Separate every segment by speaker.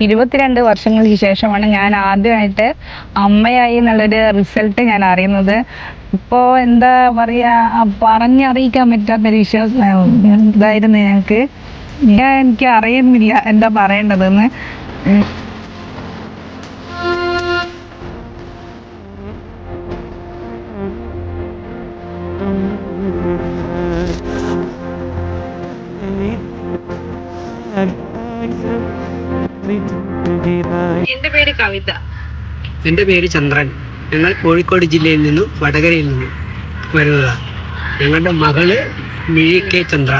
Speaker 1: ഇരുപത്തിരണ്ട് വർഷങ്ങൾക്ക് ശേഷമാണ് ഞാൻ ആദ്യമായിട്ട് അമ്മയായി എന്നുള്ളൊരു റിസൾട്ട് ഞാൻ അറിയുന്നത്. ഇപ്പോൾ എന്താ പറയുക പറഞ്ഞറിയിക്കാൻ പറ്റാത്തൊരു വിശ്വാസം ഇതായിരുന്നു ഞങ്ങൾക്ക്. ഞാൻ എനിക്ക് അറിയുന്നില്ല എന്താ പറയേണ്ടതെന്ന്. ഉം. എന്റെ പേര് കവിത.
Speaker 2: എന്റെ പേര് ചന്ദ്രൻ. ഞങ്ങൾ കോഴിക്കോട് ജില്ലയിൽ നിന്നും വടകരയിൽ നിന്നും വരുന്നതാണ് ഞങ്ങളുടെ മകൾ ചന്ദ്ര.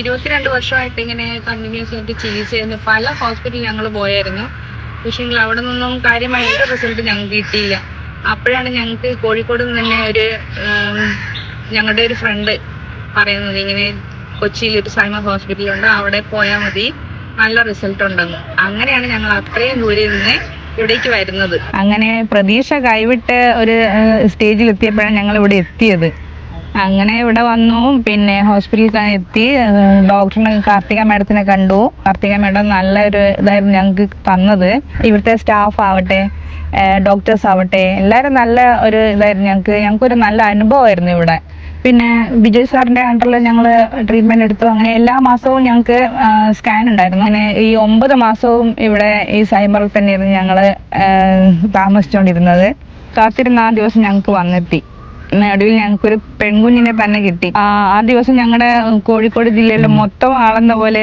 Speaker 1: ഇരുപത്തിരണ്ട് വർഷമായിട്ട് ഇങ്ങനെ കണ്ടിന്യൂസ് ആയിട്ട് ചികിത്സ ചെയ്യുന്ന പല ഹോസ്പിറ്റലിൽ ഞങ്ങൾ പോയായിരുന്നു. പക്ഷേ അവിടെ നിന്നും കാര്യമായ റിസൾട്ട് ഞങ്ങൾക്ക് കിട്ടിയില്ല. അപ്പോഴാണ് ഞങ്ങൾക്ക് കോഴിക്കോട് നിന്ന് തന്നെ ഒരു ഞങ്ങളുടെ ഒരു ഫ്രണ്ട് പറയുന്നത് ഇങ്ങനെ കൊച്ചിയിൽ ഒരു സൈമ ഹോസ്പിറ്റലുണ്ട് അവിടെ പോയാൽ മതി. നല്ല റിസൾട്ട് ഉണ്ടെന്ന്. അങ്ങനെയാണ് ഞങ്ങൾ അത്രയും ദൂരെ നിന്ന് ഇവിടേക്ക് വരുന്നത്. അങ്ങനെ പ്രതീക്ഷ കൈവിട്ട് ഒരു സ്റ്റേജിൽ എത്തിയപ്പോഴാണ് ഞങ്ങൾ ഇവിടെ എത്തിയത്. അങ്ങനെ ഇവിടെ വന്നു. പിന്നെ ഹോസ്പിറ്റലിൽ എത്തി. ഡോക്ടറിനെ കാർത്തിക മാഡത്തിനെ കണ്ടു. കാർത്തിക മാഡം നല്ലൊരു ഇതായിരുന്നു ഞങ്ങൾക്ക് തന്നത്. ഇവിടുത്തെ സ്റ്റാഫ് ആവട്ടെ ഡോക്ടേഴ്സ് ആവട്ടെ എല്ലാവരും നല്ല ഒരു ഇതായിരുന്നു ഞങ്ങൾക്ക് ഞങ്ങൾക്കൊരു നല്ല അനുഭവമായിരുന്നു ഇവിടെ. പിന്നെ വിജയ് സാറിന്റെ അണ്ടറിൽ ഞങ്ങൾ ട്രീറ്റ്മെന്റ് എടുത്തു. അങ്ങനെ എല്ലാ മാസവും ഞങ്ങൾക്ക് സ്കാൻ ഉണ്ടായിരുന്നു. അങ്ങനെ ഈ ഒമ്പത് മാസവും ഇവിടെ ഈ സൈബറിൽ തന്നെയായിരുന്നു ഞങ്ങൾ താമസിച്ചുകൊണ്ടിരുന്നത് കാത്തിരുന്ന ആ ദിവസം ഞങ്ങൾക്ക് വന്നെത്തി. നടുവിൽ ഞങ്ങൾക്ക് ഒരു പെൺകുഞ്ഞിനെ തന്നെ കിട്ടി. ആ ദിവസം ഞങ്ങളുടെ കോഴിക്കോട് ജില്ലയിലെ മൊത്തം ആളെന്ന പോലെ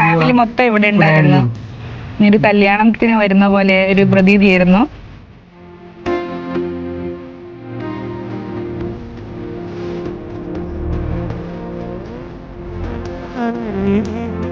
Speaker 1: ഫാമിലി മൊത്തം ഇവിടെ ഉണ്ടായിരുന്നു. ഒരു കല്യാണത്തിന് വരുന്ന പോലെ ഒരു പ്രതീതിയായിരുന്നു. Mm-hmm.